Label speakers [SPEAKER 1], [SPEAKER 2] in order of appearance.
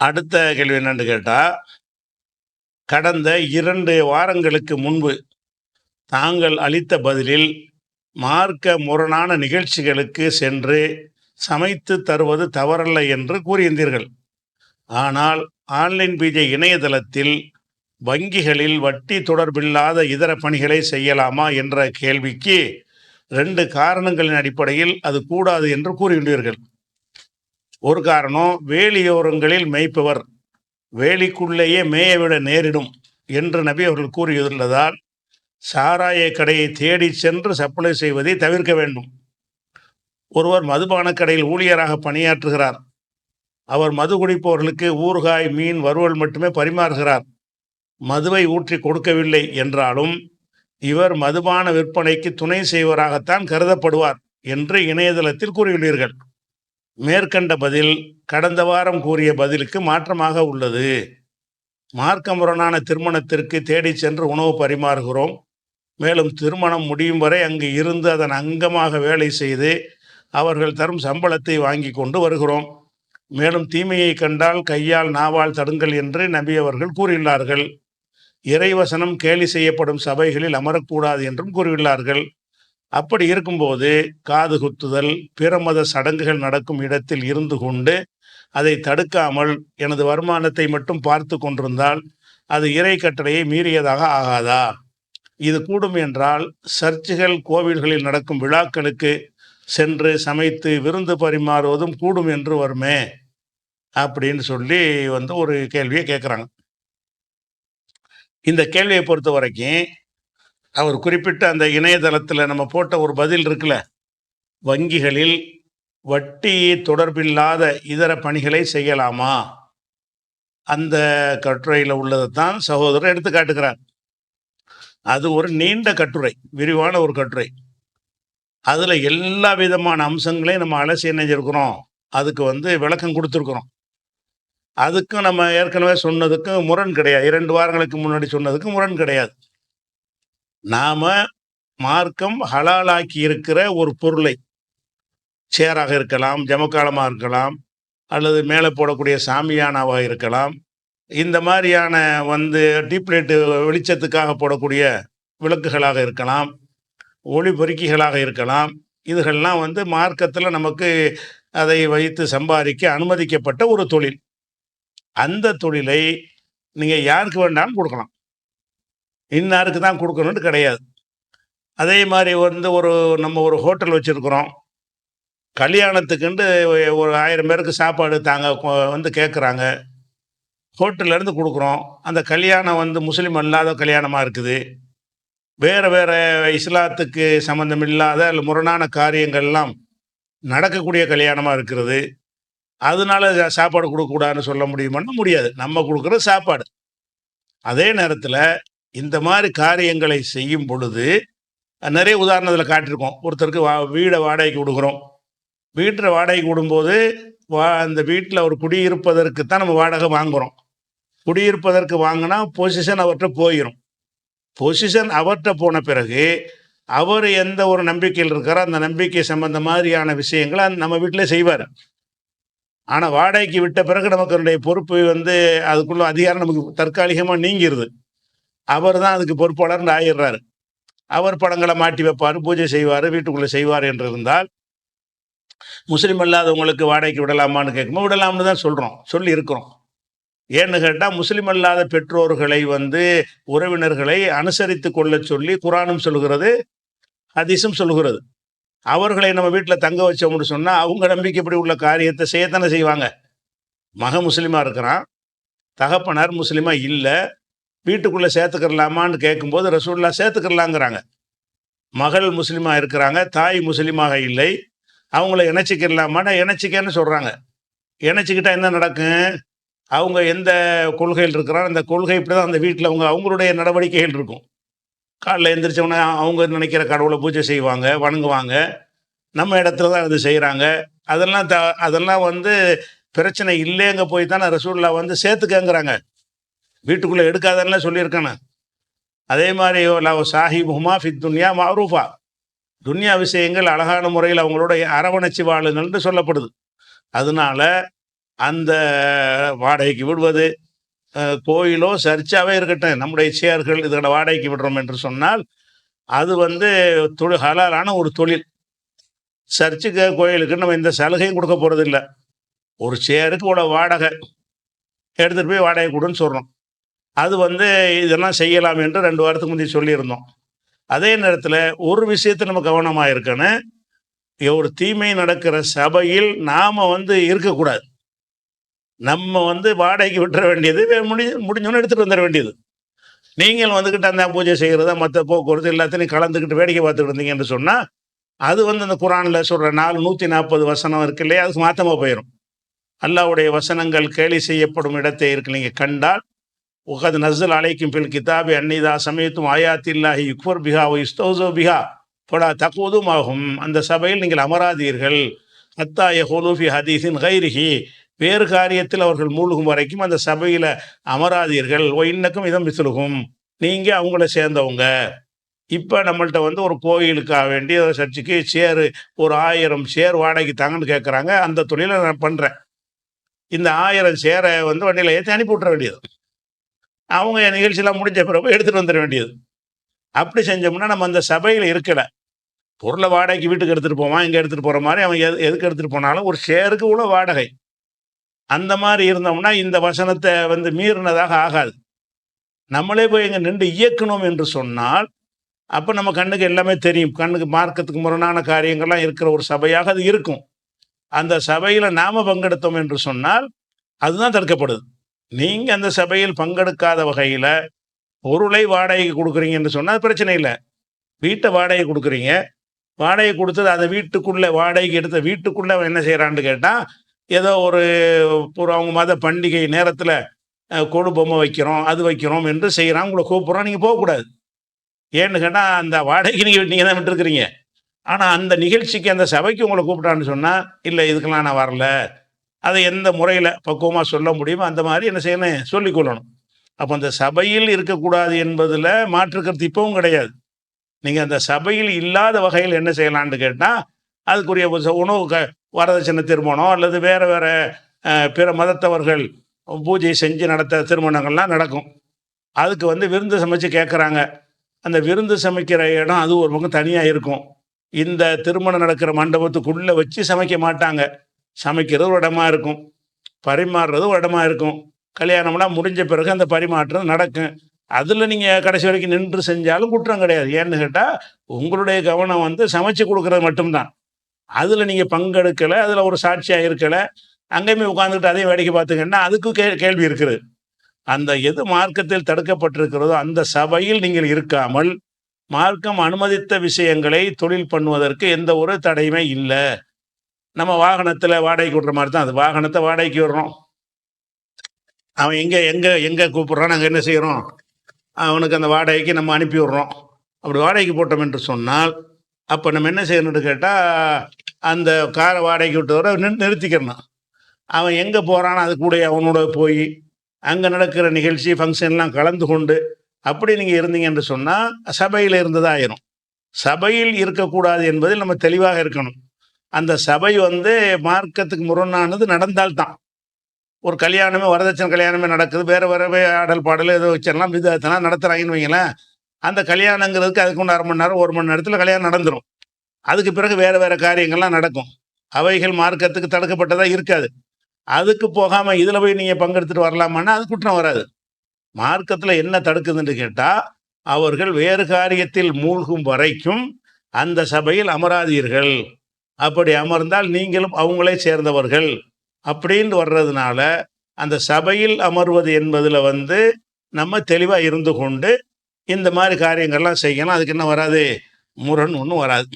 [SPEAKER 1] அடுத்த கேள்வி என்னன்னு கேட்டால் கடந்த இரண்டு வாரங்களுக்கு முன்பு தாங்கள் அளித்த பதிலில் மார்க்க முரணான நிகழ்ச்சிகளுக்கு சென்று சமைத்து தருவது தவறல்ல என்று கூறியிருந்தீர்கள். ஆனால் ஆன்லைன் பிஜே இணையதளத்தில் வங்கிகளில் வட்டி தொடர்பில்லாத இதர பணிகளை செய்யலாமா என்ற கேள்விக்கு ரெண்டு காரணங்களின் அடிப்படையில் அது கூடாது என்று கூறியுள்ளீர்கள். ஒரு காரணம் வேலியோரங்களில் மேய்ப்பவர் வேலிக்குள்ளேயே மேயவிட நேரிடும் என்று நபி அவர்கள் கூறியுள்ளதால் சாராய கடையை தேடி சென்று சப்ளை செய்வதை தவிர்க்க வேண்டும். ஒருவர் மதுபான கடையில் ஊழியராக பணியாற்றுகிறார். அவர் மது குடிப்பவர்களுக்கு ஊறுகாய் மீன் வறுவல் மட்டுமே பரிமாறுகிறார். மதுவை ஊற்றி கொடுக்கவில்லை என்றாலும் இவர் மதுபான விற்பனைக்கு துணை செய்வராகத்தான் கருதப்படுவார் என்று இணையதளத்தில் கூறியுள்ளீர்கள். மேற்கண்ட பதில் கடந்த வாரம் கூறிய பதிலுக்கு மாற்றமாக உள்ளது. மார்க்க முரணான திருமணத்திற்கு தேடிச் சென்று உணவு பரிமாறுகிறோம். மேலும் திருமணம் முடியும் வரை அங்கு இருந்து அதன் அங்கமாக வேலை செய்து அவர்கள் தரும் சம்பளத்தை வாங்கி கொண்டு வருகிறோம். மேலும் தீமையை கண்டால் கையால் நாவால் தடுங்கள் என்று நபி அவர்கள் கூறியுள்ளார்கள். இறைவசனம் கேலி செய்யப்படும் சபைகளில் அமரக்கூடாது என்றும் கூறியுள்ளார்கள். அப்படி இருக்கும்போது காது குத்துதல் பிற மத சடங்குகள் நடக்கும் இடத்தில் இருந்து கொண்டு அதை தடுக்காமல் எனது வருமானத்தை மட்டும் பார்த்து கொண்டிருந்தால் அது இறை கட்டளையை மீறியதாக ஆகாதா? இது கூடும் என்றால் சர்ச்சுகள் கோவில்களில் நடக்கும் விழாக்களுக்கு சென்று சமைத்து விருந்து பரிமாறுவதும் கூடும் என்று வருமே? அப்படின்னு சொல்லி வந்து ஒரு கேள்வியை கேட்குறாங்க இந்த கேள்வியை பொறுத்த வரைக்கும் அவர் குறிப்பிட்ட அந்த இணையதளத்தில் நம்ம போட்ட ஒரு பதில் இருக்குல்ல? வங்கிகளில் வட்டி தொடர்பில்லாத இதர பணிகளை செய்யலாமா? அந்த கட்டுரையில் உள்ளதை தான் சகோதரர் எடுத்து காட்டுகிறார். அது ஒரு நீண்ட கட்டுரை விரிவான ஒரு கட்டுரை. அதில் எல்லா விதமான அம்சங்களையும் நம்ம அலசி இணைஞ்சிருக்கிறோம். அதுக்கு வந்து விளக்கம் கொடுத்துருக்குறோம். அதுக்கும் நம்ம ஏற்கனவே சொன்னதுக்கும் முரண் கிடையாது. இரண்டு வாரங்களுக்கு முன்னாடி சொன்னதுக்கு முரண் கிடையாது. நாம மார்க்கம் ஹலாலாக்கி இருக்கிற ஒரு பொருளை. சேராக இருக்கலாம் ஜமக்காலமாக இருக்கலாம் அல்லது மேலே போடக்கூடிய சாமியானாவாக இருக்கலாம். இந்த மாதிரியான வந்து டீப்லைட்டு வெளிச்சத்துக்காக போடக்கூடிய விளக்குகளாக இருக்கலாம் ஒளி பொறுக்கிகளாக இருக்கலாம். இதுகள்லாம் வந்து மார்க்கத்தில் நமக்கு அதை வைத்து சம்பாதிக்க அனுமதிக்கப்பட்ட ஒரு தொழில். அந்த தொழிலை நீங்கள் யாருக்கு வேண்டாலும் கொடுக்கலாம். இன்னாருக்கு தான் கொடுக்கணும்னு கிடையாது. அதே மாதிரி வந்து ஒரு நம்ம ஒரு ஹோட்டல் வச்சுருக்குறோம். கல்யாணத்துக்குண்டு ஒரு ஆயிரம் பேருக்கு சாப்பாடு தாங்க வந்து கேட்குறாங்க ஹோட்டல்லேருந்து கொடுக்குறோம். அந்த கல்யாணம் வந்து முஸ்லீம் அல்லாத கல்யாணமாக இருக்குது. வேறு வேறு இஸ்லாத்துக்கு சம்மந்தம் இல்லாத இல்லை முரணான காரியங்கள்லாம் நடக்கக்கூடிய கல்யாணமாக இருக்கிறது. அதனால சாப்பாடு கொடுக்கக்கூடாதுன்னு சொல்ல முடியுமான்னு முடியாது. நம்ம கொடுக்குற சாப்பாடு. அதே நேரத்தில் இந்த மாதிரி காரியங்களை செய்யும் பொழுது நிறைய உதாரணத்தில் காட்டியிருக்கோம் ஒருத்தருக்கு வா வீடை வாடகைக்கு கொடுக்குறோம். வீட்டில் வாடகைக்கு விடும்போது வா அந்த வீட்டில் ஒரு குடியிருப்பதற்கு தான் நம்ம வாடகை வாங்குகிறோம் குடியிருப்பதற்கு வாங்கினா பொசிஷன் அவர்கிட்ட போயிடும் பொசிஷன் அவர்கிட்ட போன பிறகு அவர் எந்த ஒரு நம்பிக்கையில் இருக்காரோ அந்த நம்பிக்கை சம்பந்த மாதிரியான விஷயங்களை நம்ம வீட்டிலே செய்வார். ஆனால் வாடகைக்கு விட்ட பிறகு நமக்கு பொறுப்பு வந்து அதுக்குள்ள அதிகாரம் நமக்கு தற்காலிகமாக நீங்கிருது. அவர் தான் அதுக்கு பொறுப்பாளர்னு ஆயிடுறாரு. அவர் படங்களை மாட்டி வைப்பார் பூஜை செய்வார் வீட்டுக்குள்ளே செய்வார் என்று இருந்தால் முஸ்லீம் அல்லாதவங்களுக்கு வாடகைக்கு விடலாமான்னு கேட்கும்போது விடலாம்னு தான் சொல்கிறோம் சொல்லி இருக்கிறோம். ஏன்னு கேட்டால் முஸ்லீம் அல்லாத பெற்றோர்களை வந்து உறவினர்களை அனுசரித்து கொள்ள சொல்லி குரானும் சொல்கிறது ஹதீஸும் சொல்கிறது அவர்களை நம்ம வீட்டில் தங்க வச்சோம்னு சொன்னால் அவங்க நம்பிக்கைப்படி உள்ள காரியத்தை செய்யத்தானே செய்வாங்க. மக முஸ்லீமாக இருக்கிறான் தகப்பனார் முஸ்லீமாக இல்லை வீட்டுக்குள்ளே சேர்த்துக்கிறலாமான்னு கேட்கும்போது ரசூல்லா சேர்த்துக்கிறலாங்கிறாங்க. மகள் முஸ்லீமாக இருக்கிறாங்க தாய் முஸ்லீமாக இல்லை அவங்கள இணைச்சிக்கிறலாமான்னா இணைச்சிக்கன்னு சொல்கிறாங்க இணைச்சிக்கிட்டா என்ன நடக்கும் அவங்க எந்த கொள்கையில் இருக்கிறாங்க அந்த கொள்கை இப்படி தான் அந்த வீட்டில் அவங்க அவங்களுடைய நடவடிக்கைகள் இருக்கும். காலைல எந்திரிச்சோன்னே அவங்க நினைக்கிற கடவுளை பூஜை செய்வாங்க வணங்குவாங்க. நம்ம இடத்துல தான் இது செய்கிறாங்க அதெல்லாம் த அதெல்லாம் வந்து பிரச்சனை இல்லைங்க போய் தானே ரசூல்லா வந்து சேர்த்துக்கங்கிறாங்க. வீட்டுக்குள்ளே எடுக்காதன்னா சொல்லியிருக்கானே அதே மாதிரி லவ் சாஹிப் ஹுமா ஃபித் துன்யா மாரூஃபா. துன்யா விஷயங்கள் அழகான முறையில் அவங்களோட அரவணைச்சு வாழுங்கள்னு சொல்லப்படுது. அதனால அந்த வாடகைக்கு விடுவது கோயிலோ சர்ச்சாவே இருக்கட்டும். நம்முடைய சேர்கள் இதோட வாடகைக்கு விடுறோம் என்று சொன்னால் அது வந்து தொழில் ஹலாலான ஒரு தொழில். சர்ச்சுக்கு கோயிலுக்கு நம்ம எந்த சலுகையும் கொடுக்க போகிறதில்ல ஒரு சேருக்கு உட வாடகை. எடுத்துகிட்டு போய் வாடகை கொடுன்னு சொல்கிறோம் அது வந்து இதெல்லாம் செய்யலாம் என்று ரெண்டு வாரத்துக்கு முந்தைய சொல்லியிருந்தோம். அதே நேரத்தில் ஒரு விஷயத்தை நம்ம கவனமாக இருக்கணும் ஒரு தீமை நடக்கிற சபையில் நாம் வந்து இருக்கக்கூடாது. நம்ம வந்து வாடகைக்கு விட்டுற வேண்டியது வே- முடி முடிஞ்சோன்னு எடுத்துகிட்டு வந்துட வேண்டியது. நீங்கள் வந்துக்கிட்டு அந்த பூஜை செய்கிறதா மற்ற போக்குவரத்து எல்லாத்தையும் கலந்துக்கிட்டு வேடிக்கை பார்த்துக்கிட்டு இருந்தீங்கன்னு சொன்னால் அது வந்து அந்த குரானில் சொல்கிற நாலு நூற்றி நாற்பது வசனம் இருக்கு இல்லையா? அதுக்கு மாற்றமாக போயிடும் அல்லாவுடைய வசனங்கள் கேலி செய்யப்படும் இடத்தை இருக்கு நீங்கள் கண்டால் உகது நஸ்ஸல் அலைக்கும் பில் கிதாபி அன்னிதா சமயத்தும் ஆயாத்தில்லாஹி யுக்வர் பிஹா இஸ்தௌசோ பிஹா பொடா தக்குவதும் ஆகும் அந்த சபையில் நீங்கள் அமராதீர்கள். அத்தா ஹோலூஃபி ஹதீஸின் கைரிஹி வேறு காரியத்தில் அவர்கள் மூழ்கும் வரைக்கும் அந்த சபையில் அமராதீர்கள். ஓ இன்னக்கும் இதம் மிசுலுகும் நீங்கள் அவங்கள சேர்ந்தவங்க. இப்போ நம்மள்கிட்ட வந்து ஒரு கோயிலுக்காக வேண்டி ஒரு சர்ச்சுக்கு சேரு ஒரு ஆயிரம் சேர் வாடகைக்கு தாங்கன்னு கேட்குறாங்க அந்த தொழிலை நான் பண்ணுறேன் இந்த ஆயிரம் சேரை வந்து வண்டியில் ஏற்றி அனுப்பி விட்ற வேண்டியது. அவங்க என் நிகழ்ச்சியெல்லாம் முடிஞ்ச பிறகு எடுத்துகிட்டு வந்துட வேண்டியது. அப்படி செஞ்சோம்னா நம்ம அந்த சபையில் இருக்கலை. பொருளை வாடகைக்கு வீட்டுக்கு எடுத்துகிட்டு போவான் இங்கே எடுத்துகிட்டு போகிற மாதிரி அவன் எது எதுக்கு எடுத்துகிட்டு போனாலும் ஒரு ஷேருக்கு உள்ள வாடகை. அந்த மாதிரி இருந்தோம்னா இந்த வசனத்தை வந்து மீறினதாக ஆகாது. நம்மளே போய் இங்கே நின்று இயக்கணும் என்று சொன்னால் அப்போ நம்ம கண்ணுக்கு எல்லாமே தெரியும். கண்ணுக்கு மார்க்கத்துக்கு முரணான காரியங்கள்லாம் இருக்கிற ஒரு சபையாக அது இருக்கும். அந்த சபையில் நாம் பங்கெடுத்தோம் என்று சொன்னால் அதுதான் தடுக்கப்படுது. நீங்கள் அந்த சபையில் பங்கெடுக்காத வகையில் பொருளை வாடகைக்கு கொடுக்குறீங்கன்னு சொன்னால் பிரச்சனை இல்லை. வீட்டை வாடகை கொடுக்குறீங்க. வாடகை கொடுத்தது அந்த வீட்டுக்குள்ளே வாடகைக்கு எடுத்த வீட்டுக்குள்ளே அவன் என்ன செய்கிறான்னு கேட்டால் ஏதோ ஒரு ஒரு அவங்க மத பண்டிகை நேரத்தில் கொடு பொம்மை வைக்கிறோம் அது வைக்கிறோம் என்று செய்கிறான் உங்களை கூப்பிட்றோம் நீங்கள் போகக்கூடாது ஏன்னு கேட்டால் அந்த வாடகைக்கு நீங்கள் நீங்கள் தான் விட்டுருக்குறீங்க. ஆனால் அந்த நிகழ்ச்சிக்கு அந்த சபைக்கு உங்களை கூப்பிட்டான்னு சொன்னால் இல்லை இதுக்கெல்லாம் நான் வரல. அதை எந்த முறையில் பக்குவமாக சொல்ல முடியுமோ அந்த மாதிரி என்ன செய்யணும்? சொல்லிக்கொள்ளணும் அப்போ அந்த சபையில் இருக்கக்கூடாது என்பதில் மாற்றுக்கருத்து இப்பவும் கிடையாது. நீங்கள் அந்த சபையில் இல்லாத வகையில் என்ன செய்யலான்னு கேட்டால் அதுக்குரிய உணவு க வரதட்சணை திருமணம் அல்லது வேறு வேறு பிற மதத்தவர்கள் பூஜை செஞ்சு நடத்த திருமணங்கள்லாம் நடக்கும். அதுக்கு வந்து விருந்து சமைச்சு கேட்குறாங்க அந்த விருந்து சமைக்கிற இடம் அது ஒரு பக்கம் தனியாக இருக்கும். இந்த திருமணம் நடக்கிற மண்டபத்துக்குள்ளே வச்சு சமைக்க மாட்டாங்க. சமைக்கிறது ஒரு இடமா இருக்கும். பரிமாறுறது ஒரு இடமா இருக்கும். கல்யாணம்னா முடிஞ்ச பிறகு அந்த பரிமாற்றம் நடக்கும். அதில் நீங்கள் கடைசி வரைக்கும் நின்று செஞ்சாலும் குற்றம் கிடையாது. ஏன்னு கேட்டால் உங்களுடைய கவனம் வந்து சமைச்சு கொடுக்குறது மட்டும்தான். அதில் நீங்கள் பங்கெடுக்கலை அதில் ஒரு சாட்சியாக இருக்கலை அங்கேயுமே உட்காந்துக்கிட்டு அதையும் வேடிக்கை பார்த்துங்கன்னா அதுக்கும் கே கேள்வி இருக்குது. அந்த எது மார்க்கத்தில் தடுக்கப்பட்டிருக்கிறதோ அந்த சபையில் நீங்கள் இருக்காமல் மார்க்கம் அனுமதித்த விஷயங்களை தொழில் பண்ணுவதற்கு எந்த ஒரு தடையுமே இல்லை. நம்ம வாகனத்தில் வாடகைக்கு விடுற மாதிரி தான் அது. வாகனத்தை வாடகைக்கு விடுறோம். அவன் எங்கே எங்கே எங்கே கூப்பிட்றான் நாங்கள் என்ன செய்கிறோம் அவனுக்கு அந்த வாடகைக்கு நம்ம அனுப்பி விடுறோம். அப்படி வாடகைக்கு போட்டோம் என்று சொன்னால் அப்போ நம்ம என்ன செய்யணும்னு கேட்டால் அந்த காரை வாடகைக்கு விட்டவரை நிறு நிறுத்திக்கிறணும். அவன் எங்கே போகிறானோ அது கூட அவனோட போய் அங்கே நடக்கிற நிகழ்ச்சி ஃபங்க்ஷன்லாம் கலந்து கொண்டு அப்படி நீங்கள் இருந்தீங்க என்று சொன்னால் சபையில் இருந்ததாயிரும் சபையில் இருக்கக்கூடாது என்பதில் நம்ம தெளிவாக இருக்கணும். அந்த சபை வந்து மார்க்கத்துக்கு முரணானது நடந்தால்தான். ஒரு கல்யாணமே வரதட்சணை கல்யாணமே நடக்குது. வேறு வேறவே ஆடல் பாடல் ஏதோ வச்சிடலாம் விதத்தெல்லாம் நடத்துகிறாங்கன்னு வைங்களேன் அந்த கல்யாணங்கிறதுக்கு அதுக்கு ஒன்று அரை மணி நேரம் ஒரு மணி நேரத்தில் கல்யாணம் நடந்துடும் அதுக்கு பிறகு வேறு வேறு காரியங்கள்லாம் நடக்கும். அவைகள் மார்க்கத்துக்கு தடுக்கப்பட்டதாக இருக்காது. அதுக்கு போகாமல் இதில் போய் நீங்கள் பங்கெடுத்துட்டு வரலாமான்னா அது குற்றம் வராது. மார்க்கத்தில் என்ன தடுக்குதுன்னு கேட்டால் அவர்கள் வேறு காரியத்தில் மூழ்கும் வரைக்கும் அந்த சபையில் அமராதீர்கள். அப்படி அமர்ந்தால் நீங்களும் அவங்களே சேர்ந்தவர்கள். அப்படின்னு வர்றதுனால அந்த சபையில் அமர்வது என்பதில் வந்து நம்ம தெளிவாக இருந்து கொண்டு இந்த மாதிரி காரியங்கள்லாம் செய்யணும். அதுக்கு என்ன வராது? முரண் ஒன்றும் வராது.